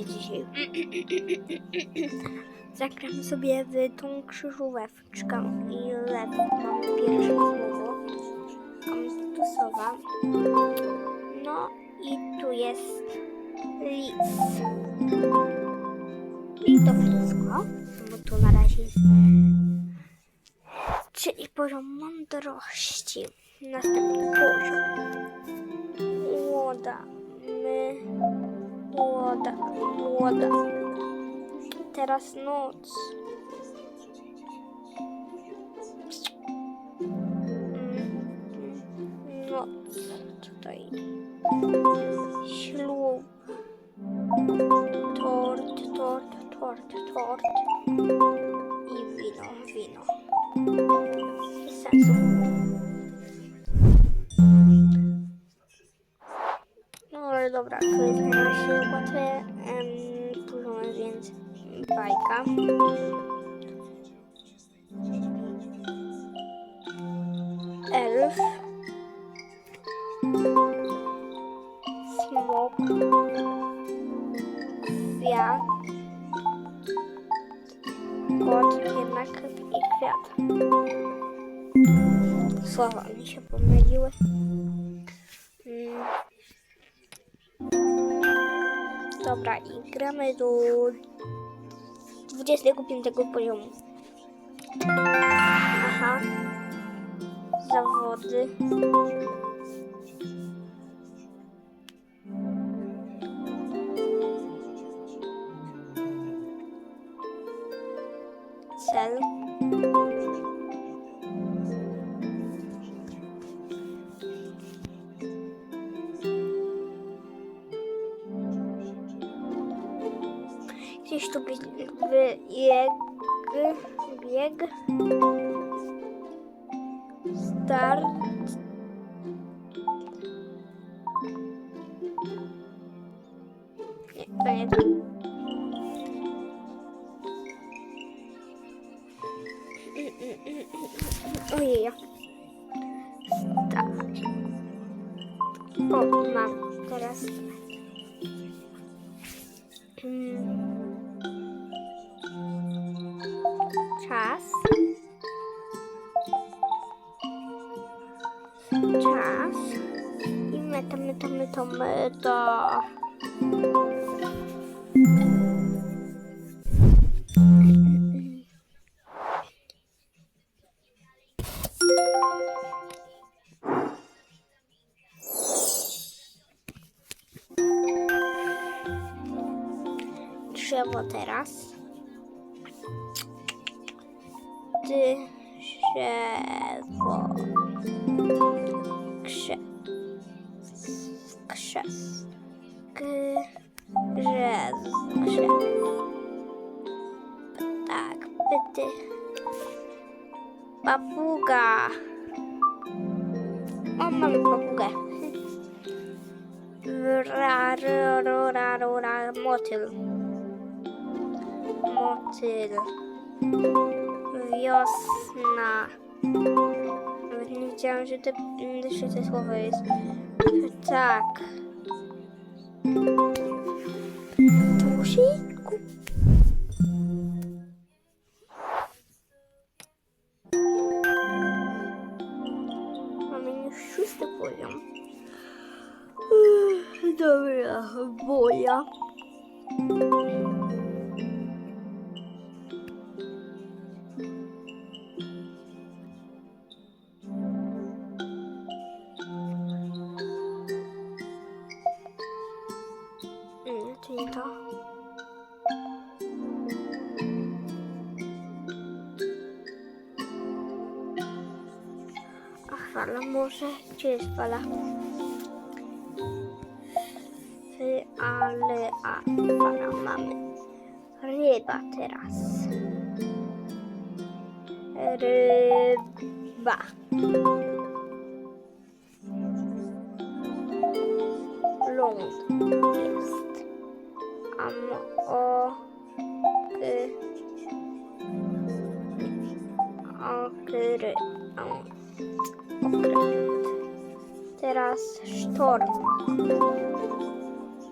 sobie dzisiaj. Zagramy sobie w tą krzyżóweczkę i lew. Mamy pierwsze słowo. Tam tu sowa. No i tu jest lis. I to wszystko. Bo tu na razie jest czyli poziom mądrości. Następny poziom. Młoda. My. Młoda. Młoda. Teraz noc. Noc. Tutaj. Ślub. Tort, tort, tort, tort. Elf. Smok. Kwiat. Kot, jednak i kwiat. Słowa mi się pomyliły. Mm. Dobra, i gramy do 25 poziomu. Aha. köprü. To to. Ojej. Start. O, mam teraz. Mm. Czas. Czas. I meta, meta, meta, meta. Drzewo teraz. Drzewo. Krze. Krzes. Grze. Krze. Tak, pyty. Papuga. O, mamy papugę. Ra, ra, ra, ra, ra, motyl. Motyl. Wiosna. Nawet nie wiedziałam, że to, że to słowo jest. Tak. Tusiku. Mamy już szósty poziom. Dobra, boja. Fala może? Gdzie jest ale, a fala mamy. Ryba teraz. Ryba. Ląd jest. Am, o, нас шторм.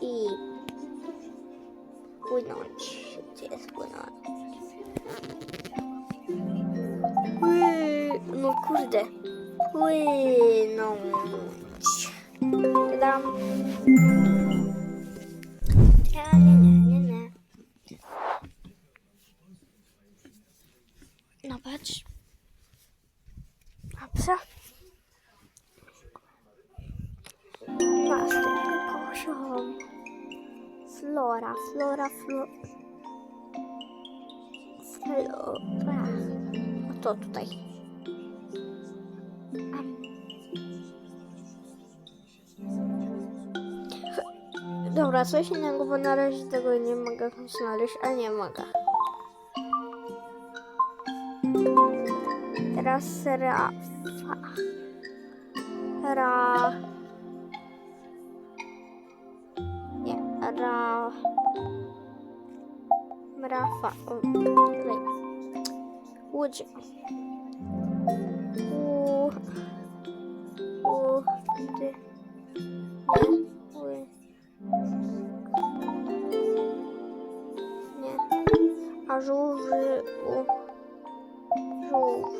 И будет ночь. Интересная ночь. Ну, куда? Ой, ну, ночь. Та-дам. Flora, flora, flora. Flora. O to tutaj. Am. Dobra, coś innego, bo na razie tego nie mogę znaleźć, a nie mogę. Teraz Rafa. Ra. Mrafa. O, Łódź. U, u, dy, ły. Nie. A żółw, u, żółw.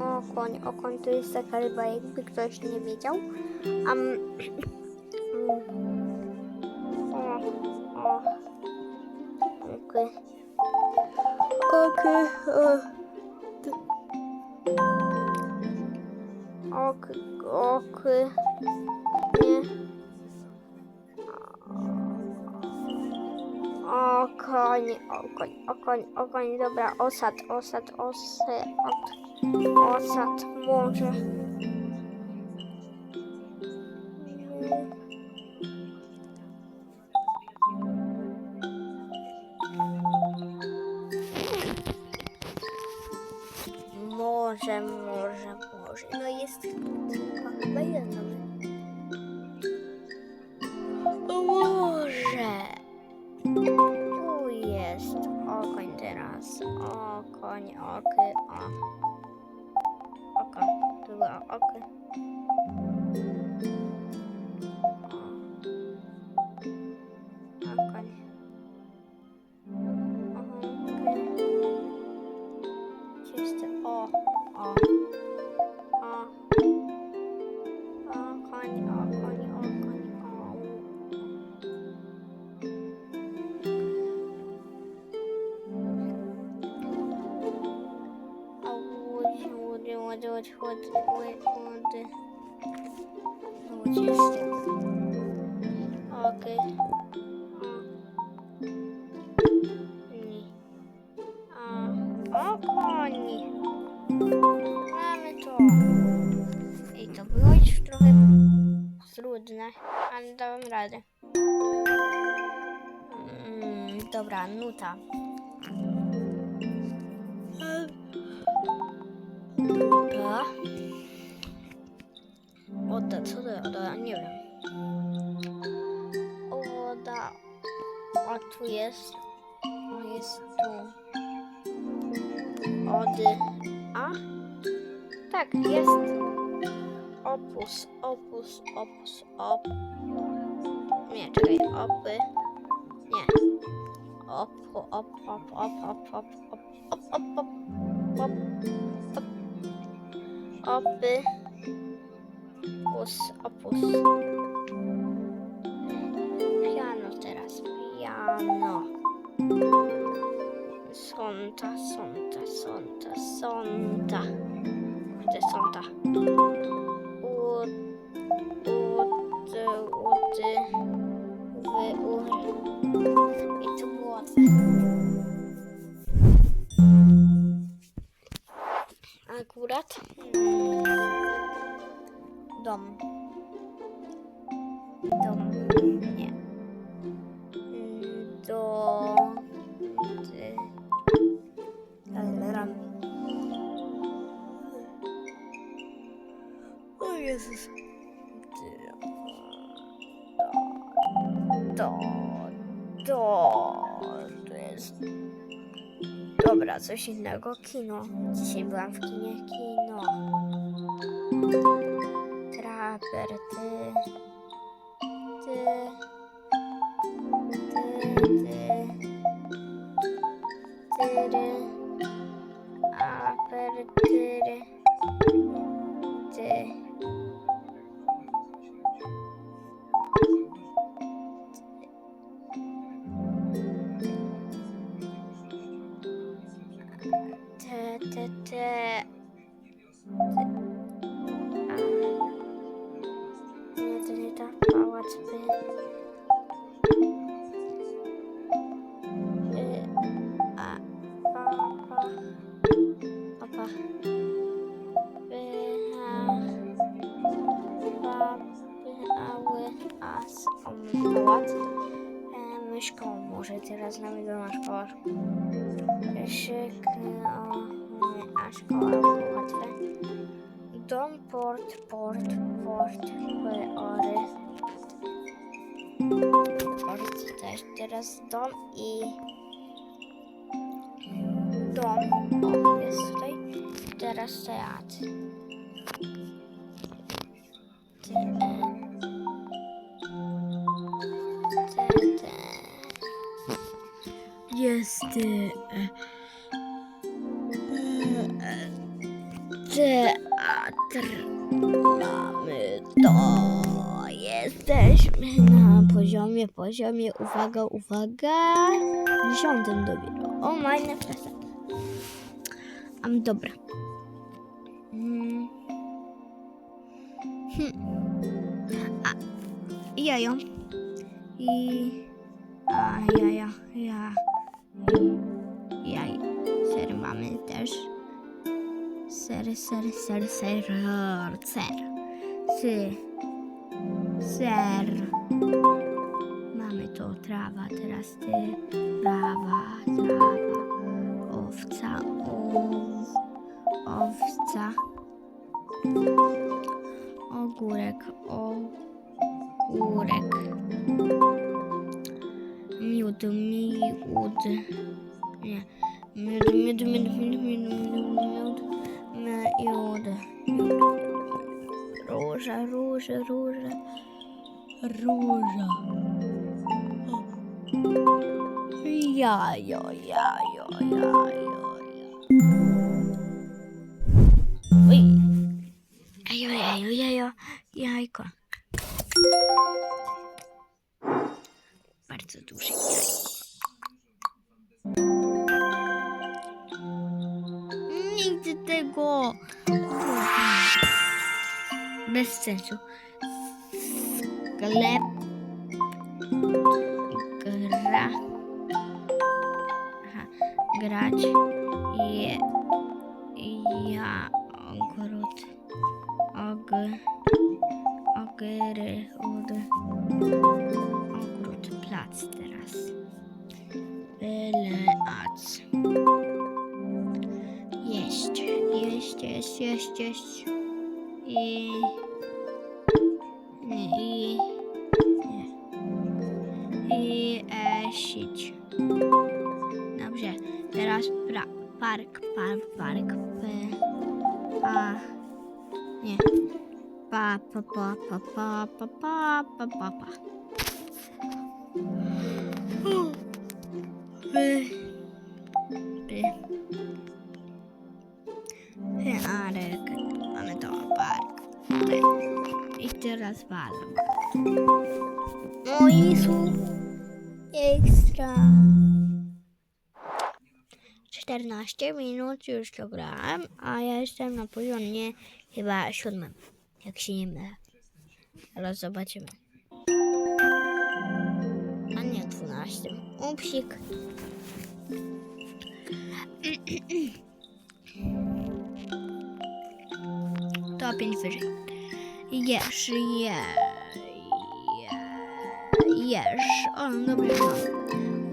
O, koń, o, koń to jest taka ryba, jakby ktoś nie wiedział. Um, Okej. Ok, ok. Nie. O koń, o koń, o koń, o koń, dobra, osad, osad, osad, osad, może. Może, może, może. No jest tylko chyba jedno. O, Może. Tu jest okoń teraz. Okoń, oky, o. Oko. Tu było oky. Łódź, łódź. Łódź jest. Okej. O. Nie. A, o koni. Mamy to. I to było już trochę trudne, ale dałem radę. Mm, dobra, nuta. Nuta. Woda, co to woda? Nie wiem. O, woda. A tu jest. O, jest tu. Ody. A? Tak, jest. Opus, opus, opus, op. Nie, czekaj, opy. Nie. Op, op, op, op, op, op, op, op, op, op, op, op, op. Opy. Pus, opus. Piano teraz, piano. Sonta, sonta, sonta, sonta. Gdzie sonta? U, u, ty, u, ty, wy. I było łatwe. Akurat. Дом. coś innego jako kino. Dzisiaj byłam w kinie kino. Traper, ty. Ty. Ty, ty. Tyry. Aper, tyry. Też teraz dom i dom. Jest tutaj. Teraz teatr. Te, te, te. Jest poziomie, poziomie, uwaga, uwaga, dziesiątym dopiero. O, present. Am dobra. Mm. Hm. A, jajo. I... A, jaja, ja. Jaj. Ser mamy też. Ser, ser, ser, ser, ser. Sy. Ser. Mamy to trawa, teraz ty. Trawa, trawa. Owca, ow, owca. Ogórek, ogórek. Miód, miód. Nie. Miód, miód, miód, miód, miód, miód, miód. Róża, róża, róża. Róża. Jajo, jajo, jajo. Oj. Jajo, jajo, jajo, jajko. Bardzo duże jajko. Nigdy tego. Bez sensu. Sklep. 4 od ogród plac teraz. Leac. Jeść, jeść, jeść, jeść, jeść. I... pa, pa, pa, pa, pa, pa, pa, pa, pa, pa. P, p, Arek, mamy to park. I teraz. O Jezu, ekstra. 14 minut już to a ja jestem na poziomie chyba siódmym, jak się nie mylę. Ale zobaczymy. A nie 12. Upsik. To 5 wyżej. Jesz, je, je, jesz. O, dobrze.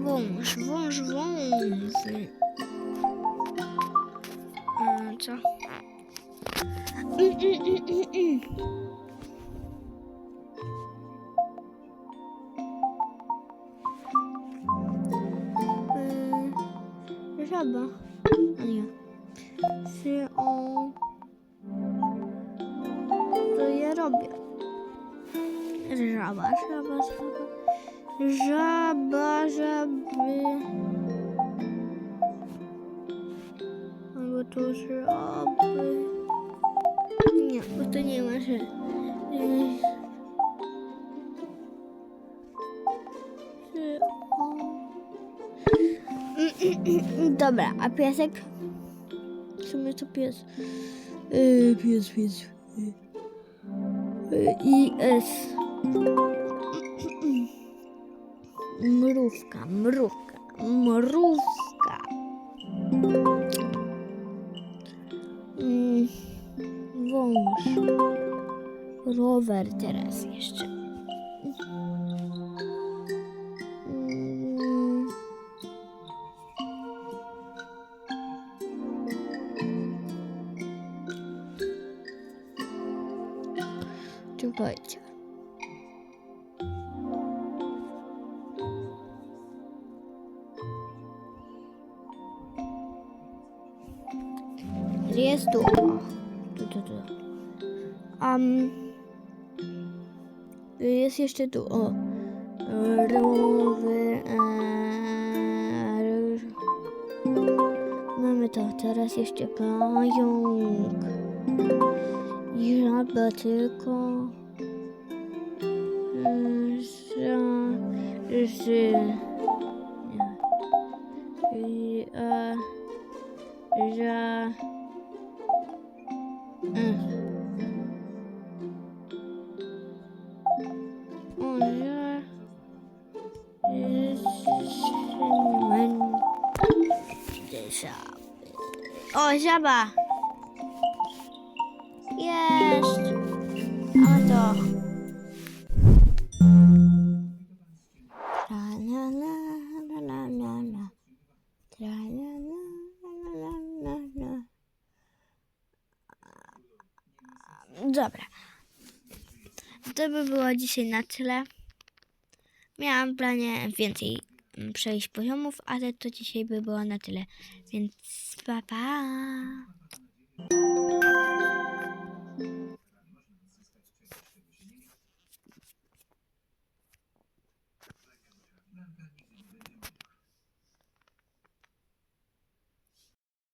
no. Wąż, wąż, wąż. b，jaba，哎呀，是哦，都一样吧。jaba jaba jaba jaba jaba jaba，我都是 ab。Ej. Czy on- Dobra, a piesek? W sumie to pies. Yy, pies, pies. Yy, I S. Mrówka, mrówka, mrówka. Rower teraz jeszcze. Czekajcie. Jest tu. Tu, tu, tu. Um, jest jeszcze tu. O. Rowy. Mamy to. Teraz jeszcze pająk. I żaba tylko. Że. Że. Że. Mm. O, żaba! Jest! Mamy to. Dobra. To by było dzisiaj na tyle. Miałam planie więcej przejść poziomów, ale to dzisiaj by było na tyle. Więc pa pa.